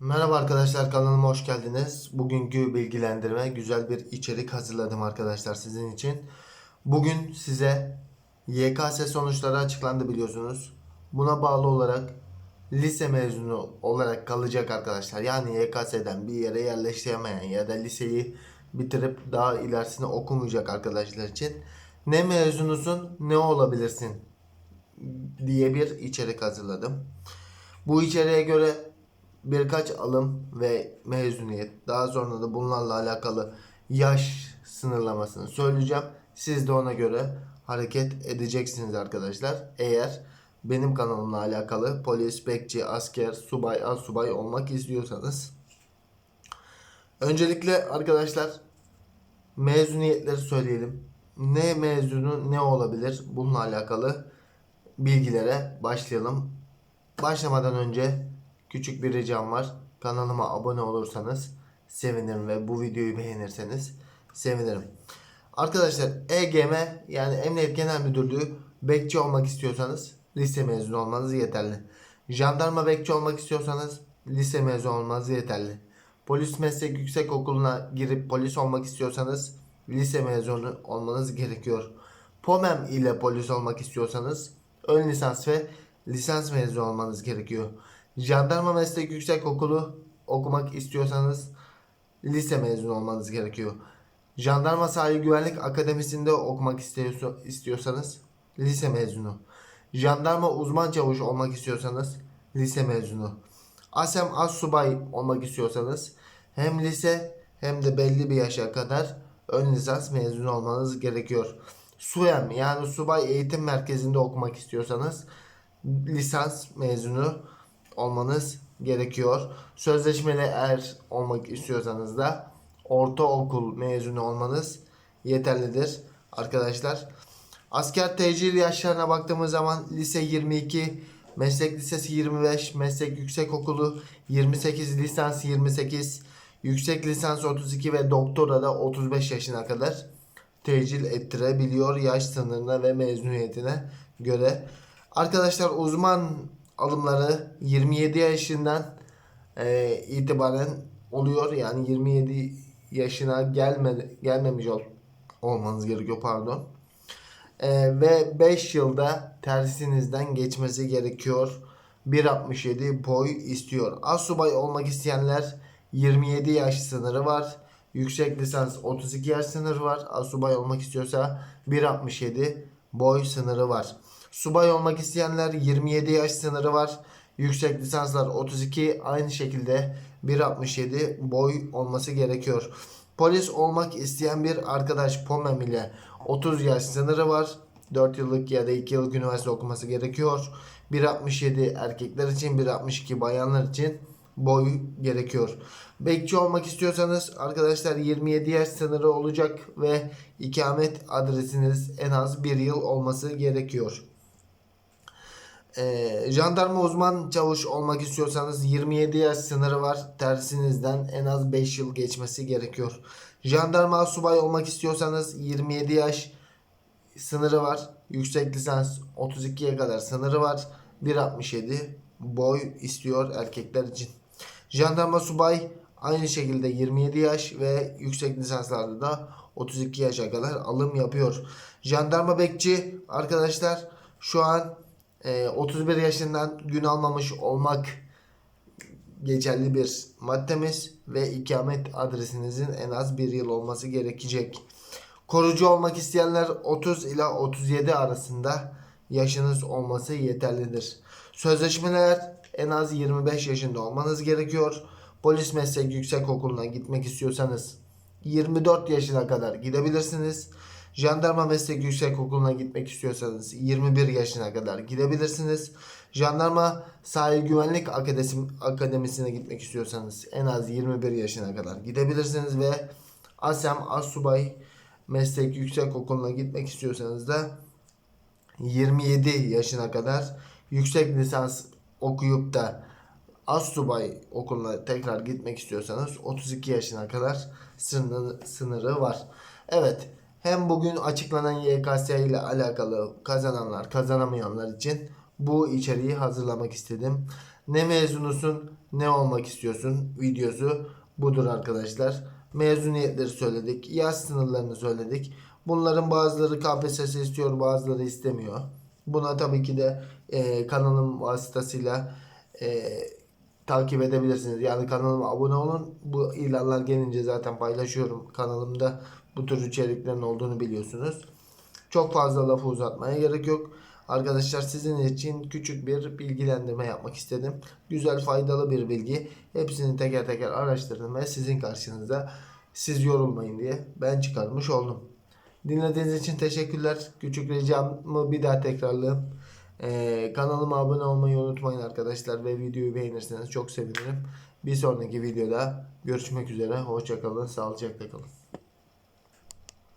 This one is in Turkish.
Merhaba arkadaşlar kanalıma hoş geldiniz. Bugünkü bilgilendirme güzel bir içerik hazırladım arkadaşlar sizin için. Bugün size YKS sonuçları açıklandı biliyorsunuz. Buna bağlı olarak lise mezunu olarak kalacak arkadaşlar. Yani YKS'den bir yere yerleştiremeyen ya da liseyi bitirip daha ilerisini okumayacak arkadaşlar için ne mezunusun ne olabilirsin diye bir içerik hazırladım. Bu içeriğe göre birkaç alım ve mezuniyet daha sonra da bunlarla alakalı yaş sınırlamasını söyleyeceğim. Siz de ona göre hareket edeceksiniz arkadaşlar. Eğer benim kanalımla alakalı polis, bekçi, asker, subay, subay olmak istiyorsanız. Öncelikle arkadaşlar mezuniyetleri söyleyelim. Ne mezunu ne olabilir bununla alakalı bilgilere başlayalım. Başlamadan önce küçük bir ricam var. Kanalıma abone olursanız sevinirim ve bu videoyu beğenirseniz sevinirim. Arkadaşlar EGM yani Emniyet Genel Müdürlüğü bekçi olmak istiyorsanız lise mezunu olmanız yeterli. Jandarma bekçi olmak istiyorsanız lise mezunu olmanız yeterli. Polis Meslek Yüksek Okulu'na girip polis olmak istiyorsanız lise mezunu olmanız gerekiyor. POMEM ile polis olmak istiyorsanız ön lisans ve lisans mezunu olmanız gerekiyor. Jandarma Meslek Yüksek Okulu okumak istiyorsanız lise mezunu olmanız gerekiyor. Jandarma Sahil Güvenlik Akademisi'nde okumak istiyorsa- istiyorsanız lise mezunu. Jandarma uzman çavuş olmak istiyorsanız lise mezunu. ASEM Assubay olmak istiyorsanız hem lise hem de belli bir yaşa kadar ön lisans mezunu olmanız gerekiyor. SUEM yani Subay Eğitim Merkezi'nde okumak istiyorsanız lisans mezunu olmanız gerekiyor. Sözleşmeli er olmak istiyorsanız da ortaokul mezunu olmanız yeterlidir arkadaşlar. Asker tecil yaşlarına baktığımız zaman lise 22, meslek lisesi 25, meslek yüksekokulu 28, lisans 28, yüksek lisans 32 ve doktora da 35 yaşına kadar tecil ettirebiliyor yaş sınırına ve mezuniyetine göre. Arkadaşlar uzman alımları 27 yaşından e, itibaren oluyor. Yani 27 yaşına gelme, gelmemiş ol, olmanız gerekiyor pardon. E, ve 5 yılda tersinizden geçmesi gerekiyor. 1.67 boy istiyor. Asubay olmak isteyenler 27 yaş sınırı var. Yüksek lisans 32 yaş sınırı var. Asubay olmak istiyorsa 1.67 boy sınırı var. Subay olmak isteyenler 27 yaş sınırı var. Yüksek lisanslar 32 aynı şekilde 1.67 boy olması gerekiyor. Polis olmak isteyen bir arkadaş POMEM ile 30 yaş sınırı var. 4 yıllık ya da 2 yıllık üniversite okuması gerekiyor. 1.67 erkekler için 1.62 bayanlar için boy gerekiyor. Bekçi olmak istiyorsanız arkadaşlar 27 yaş sınırı olacak ve ikamet adresiniz en az 1 yıl olması gerekiyor. Ee, jandarma uzman çavuş olmak istiyorsanız 27 yaş sınırı var. Tersinizden en az 5 yıl geçmesi gerekiyor. Jandarma subay olmak istiyorsanız 27 yaş sınırı var. Yüksek lisans 32'ye kadar sınırı var. 1.67 boy istiyor erkekler için. Jandarma subay aynı şekilde 27 yaş ve yüksek lisanslarda da 32 yaşa kadar alım yapıyor. Jandarma bekçi arkadaşlar şu an e, 31 yaşından gün almamış olmak geçerli bir maddemiz ve ikamet adresinizin en az bir yıl olması gerekecek. Korucu olmak isteyenler 30 ila 37 arasında yaşınız olması yeterlidir. Sözleşmeler en az 25 yaşında olmanız gerekiyor. Polis meslek yüksek okuluna gitmek istiyorsanız 24 yaşına kadar gidebilirsiniz. Jandarma meslek yüksek okuluna gitmek istiyorsanız 21 yaşına kadar gidebilirsiniz. Jandarma sahil güvenlik akademi, akademisine gitmek istiyorsanız en az 21 yaşına kadar gidebilirsiniz ve ASEM Assubay meslek yüksek okuluna gitmek istiyorsanız da 27 yaşına kadar yüksek lisans okuyup da Assubay okuluna tekrar gitmek istiyorsanız 32 yaşına kadar sınırı, sınırı var. Evet hem bugün açıklanan YKS ile alakalı kazananlar kazanamayanlar için bu içeriği hazırlamak istedim. Ne mezunusun ne olmak istiyorsun videosu budur arkadaşlar. Mezuniyetleri söyledik. Yaş sınırlarını söyledik. Bunların bazıları KPSS istiyor bazıları istemiyor. Buna tabii ki de e, kanalım vasıtasıyla e, takip edebilirsiniz. Yani kanalıma abone olun. Bu ilanlar gelince zaten paylaşıyorum. Kanalımda bu tür içeriklerin olduğunu biliyorsunuz. Çok fazla lafı uzatmaya gerek yok. Arkadaşlar sizin için küçük bir bilgilendirme yapmak istedim. Güzel faydalı bir bilgi. Hepsini teker teker araştırdım ve sizin karşınıza siz yorulmayın diye ben çıkarmış oldum. Dinlediğiniz için teşekkürler. Küçük ricamı bir daha tekrarlayayım. Ee, kanalıma abone olmayı unutmayın arkadaşlar ve videoyu beğenirseniz çok sevinirim. Bir sonraki videoda görüşmek üzere. Hoşçakalın, sağlıcakla kalın.